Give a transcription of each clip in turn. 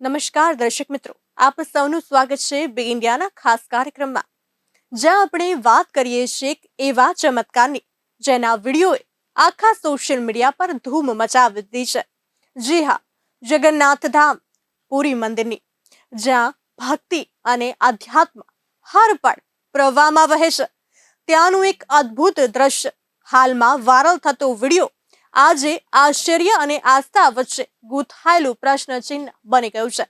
નમસ્કાર દર્શક મિત્રો, આપ સૌનું સ્વાગત છે બિગ ઇન્ડિયાના ખાસ કાર્યક્રમમાં. જ્યાં આપણે વાત કરીએ છીએ એક એવા ચમત્કારની, જેના વિડીયોએ આખા સોશિયલ મીડિયા પર ધૂમ મચાવી દીધી છે. જી હા જગન્નાથ ધામ પુરી મંદિરની, જ્યાં ભક્તિ અને આધ્યાત્મ હર પળ પ્રવાહમાં વહે છે. ત્યાંનું એક અદ્ભુત દ્રશ્ય હાલમાં વાયરલ થતો વીડિયો આજે આશ્ચર્ય અને આસ્થા વચ્ચે ગૂંથાયેલું પ્રશ્ન ચિહ્ન બની ગયું છે.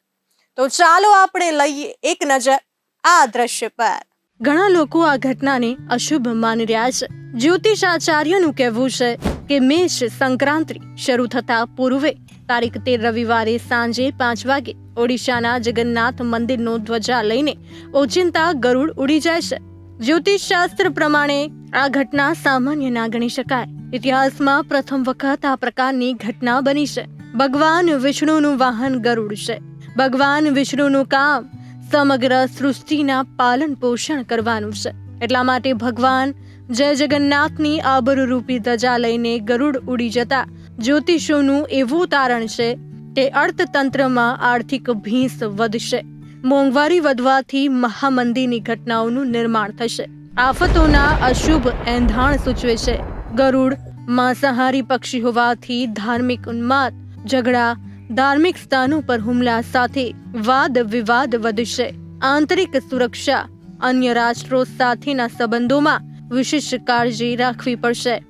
તો ચાલો આપણે લઈએ એક નજર આ દ્રશ્ય પર. ઘણા લોકો આ ઘટનાને અશુભ માની રહ્યા છે. જ્યોતિષ આચાર્યનું કહેવું છે કે મેષ સંક્રાંતિ શરૂ થતા પૂર્વે તારીખ તેર રવિવારે સાંજે પાંચ વાગે ઓડિશાના જગન્નાથ મંદિરનો ધ્વજા લઈને ઓચિંતા ગરુડ ઉડી જાય છે. જ્યોતિષ શાસ્ત્ર પ્રમાણે આ ઘટના સામાન્ય ના ગણી શકાય. ઇતિહાસમાં પ્રથમ વખત આ પ્રકારની ઘટના બની છે. ભગવાન વિષ્ણુનું વાહન ગરુડ છે. ભગવાન વિષ્ણુનું કામ સમગ્ર સૃષ્ટિના પાલન પોષણ કરવાનું છે. એટલા માટે ભગવાન જય જગન્નાથની આબરૂરૂપી ધજા લઈને ગરુડ ઉડી જતા જ્યોતિષોનું એવું તારણ છે કે અર્થતંત્રમાં આર્થિક ભીંસ વધશે. મોંઘવારી વધવાથી મહામંદીની ઘટનાઓનું નિર્માણ થશે. આફતોના અશુભ એંધાણ સૂચવે છે. ગરુડ, માંસાહારી પક્ષી હોવાથી ધાર્મિક ઉન્માદ, ઝઘડા, ધાર્મિક સ્થાનો પર હુમલા સાથે વાદ વિવાદ વધશે. આંતરિક સુરક્ષા, અન્ય રાષ્ટ્રો સાથેના સંબંધોમાં વિશેષ કાળજી રાખવી પડશે.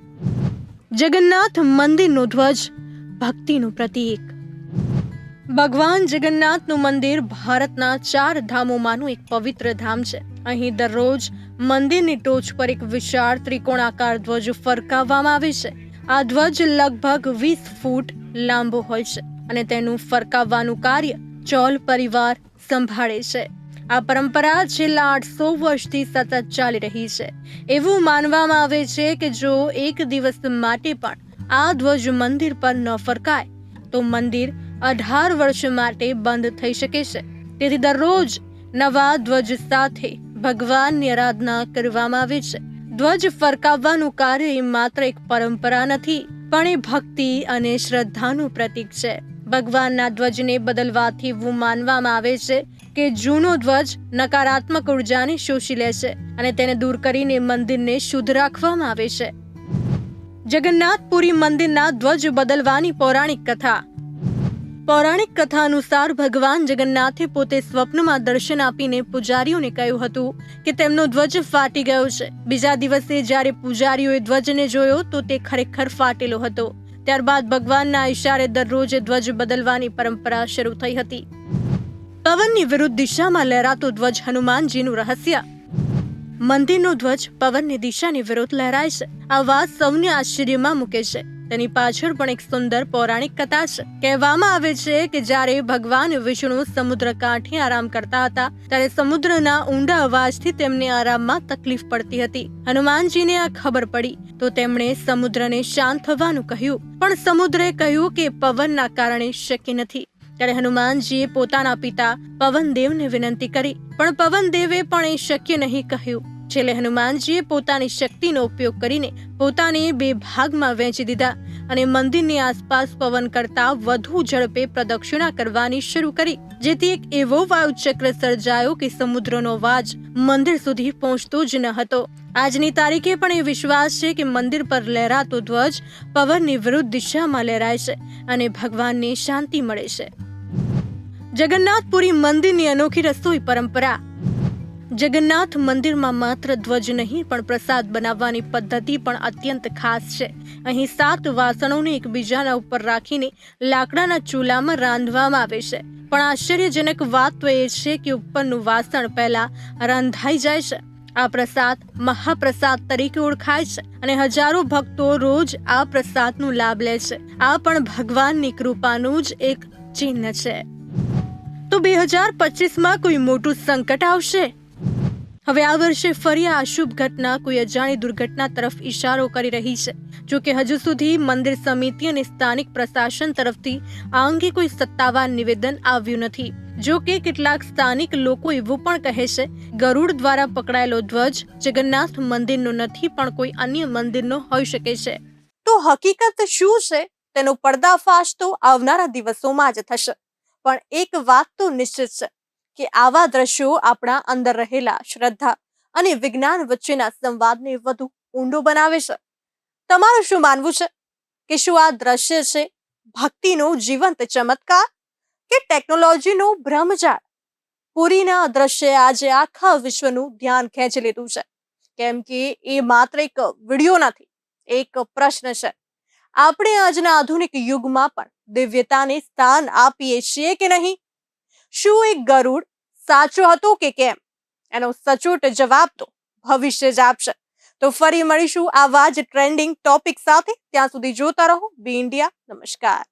જગન્નાથ મંદિરનો ધ્વજ ભક્તિનું પ્રતીક. ભગવાન જગન્નાથનું મંદિર ભારતના ચાર ધામોમાંનું એક પવિત્ર ધામ છે. અહીં દરરોજ મંદિરની ટોચ પર એક વિશાળ ત્રિકોણાકાર ધ્વજ ફરકાવવામાં આવે છે. આ ધ્વજ લગભગ વીસ ફૂટ લાંબો હોય છે અને તેનું ફરકાવવાનું કાર્ય ચોલ પરિવાર સંભાળે છે. આ પરંપરા છેલ્લા આઠસો વર્ષથી સતત ચાલી રહી છે. એવું માનવામાં આવે છે કે જો એક દિવસ માટે પણ આ ધ્વજ મંદિર પર ન ફરકાય, તો મંદિર અઢાર વર્ષ માટે બંધ થઈ શકે છે. તેથી દરરોજ નવા ધ્વજ સાથે ભગવાનની આરાધના કરવામાં આવે છે. ધ્વજ ફરકાવવાનું કાર્ય એ માત્ર એક પરંપરા નથી, પણ એ ભક્તિ અને શ્રદ્ધાનું પ્રતીક છે. ભગવાનના ધ્વજને બદલવાથી એવું માનવામાં આવે છે કે જૂનો ધ્વજ નકારાત્મક ઉર્જાને શોષી લે છે અને તેને દૂર કરીને મંદિરને શુદ્ધ રાખવામાં આવે છે. જગન્નાથપુરી મંદિરના ધ્વજ બદલવાની પૌરાણિક કથા પૌરાણિક કથા અનુસાર ભગવાન જગન્નાથે પોતે સ્વપ્નમાં દર્શન આપીને પૂજારીઓને કહ્યું હતું કે તેમનો ધ્વજ ફાટી ગયો છે. બીજા દિવસે જ્યારે પૂજારીઓએ ધ્વજને જોયો તો તે ખરેખર ફાટેલો હતો. ત્યારબાદ ભગવાનના ઇશારે દરરોજ ધ્વજ બદલવાની પરંપરા શરૂ થઈ હતી. પવનની વિરુદ્ધ દિશામાં લહેરાતો ધ્વજ હનુમાનજીનું રહસ્ય. મંદિરનો ધ્વજ પવનની દિશાની વિરુદ્ધ લહેરાય છે. આ વાત સૌને આશ્ચર્યમાં મૂકે છે. તેની પાછળ પણ એક સુંદર પૌરાણિક કથા છે કહેવામાં આવે છે કે જ્યારે ભગવાન વિષ્ણુ સમુદ્ર કાંઠે આરામ કરતા હતા, ત્યારે સમુદ્રના ઊંડા અવાજથી તેમને આરામમાં તકલીફ પડતી હતી. હનુમાનજીને આ ખબર પડી, તો તેમણે સમુદ્રને શાંત થવાનું કહ્યું. પણ સમુદ્રે કહ્યું કે પવનના કારણે શક્ય નથી. ત્યારે હનુમાનજીએ પોતાના પિતા પવનદેવને વિનંતી કરી, પણ પવનદેવે પણ એ શક્ય નહીં કહ્યું. છેલ્લે હનુમાનજીએ પોતાની શક્તિનો ઉપયોગ કરીને પોતાને બે ભાગમાં વહેંચી દીધા અને મંદિરની આસપાસ પવન કરતા વધુ ઝડપે પ્રદક્ષિણા કરવાની શરૂ કરી, જેથી એક એવો વાયુચક્ર સર્જાયો કે સમુદ્રનો વાજ મંદિર સુધી પહોંચતો જ ન હતો. આજની તારીખે પણ એ વિશ્વાસ છે કે મંદિર પર લહેરાતો ધ્વજ પવનની વિરુદ્ધ દિશામાં લહેરાય છે અને ભગવાનને શાંતિ મળે છે. જગન્નાથપુરી મંદિરની અનોખી રસોઈ પરંપરા જગન્નાથ મંદિરમાં માત્ર ધ્વજ નહીં, પણ પ્રસાદ બનાવવાની પદ્ધતિ પણ અત્યંત ખાસ છે. અહીં સાત વાસણોને એકબીજાના ઉપર રાખીને લાકડાના ચૂલામાં રાંધવામાં આવે છે. પણ આશ્ચર્યજનક વાત તો એ છે કે ઉપરનું વાસણ પહેલા રાંધાઈ જાય છે. આ પ્રસાદ મહાપ્રસાદ તરીકે ઓળખાય છે અને હજારો ભક્તો રોજ આ પ્રસાદનો લાભ લે છે. આ પણ ભગવાનની કૃપાનું જ એક ચિહ્ન છે. તો બે હજાર પચીસમાં કોઈ મોટું સંકટ આવશે? હવે આ વર્ષે ફરી આ અશુભ ઘટના કોઈ અજાણી દુર્ઘટના તરફ ઇશારો કરી રહી છે. જો કે હજુ સુધી મંદિર સમિતિ અને સ્થાનિક પ્રશાસન તરફથી આ અંગે કોઈ સત્તાવાર નિવેદન આવ્યું નથી. જો કે કેટલાક સ્થાનિક લોકો એવું પણ કહે છે, ગરુડ દ્વારા પકડાયેલો ધ્વજ જગન્નાથ મંદિરનો નથી પણ કોઈ અન્ય મંદિરનો હોઈ શકે છે. તો હકીકત શું છે? તેનો પર્દાફાશ તો આવનારા દિવસોમાં જ થશે. પણ એક વાત તો નિશ્ચિત છે કે આવા દ્રશ્યો આપણા અંદર રહેલા શ્રદ્ધા અને વિજ્ઞાન વચ્ચેના સંવાદને વધુ ઊંડો બનાવે છે. તમારું શું માનવું છે કે શું આ દ્રશ્ય છે ભક્તિનો જીવંત ચમત્કાર કે ટેકનોલોજીનો ભ્રમજાળ પુરીના દ્રશ્ય આજે આખા વિશ્વનું ધ્યાન ખેંચી લીધું છે. કેમ કે એ માત્ર એક વીડિયો નથી, એક પ્રશ્ન છે. આપણે આજના આધુનિક યુગમાં પણ દિવ્યતાને સ્થાન આપીએ છીએ કે નહીં? શું એક ગરુડ સાચો હતો કે કેમ? એનો સચોટ જવાબ તો ભવિષ્ય જ આપશે. તો ફરી મળીશું આવા જ ટ્રેન્ડિંગ ટોપિક સાથે. ત્યાં સુધી જોતા રહો. બી ઇન્ડિયા નમસ્કાર.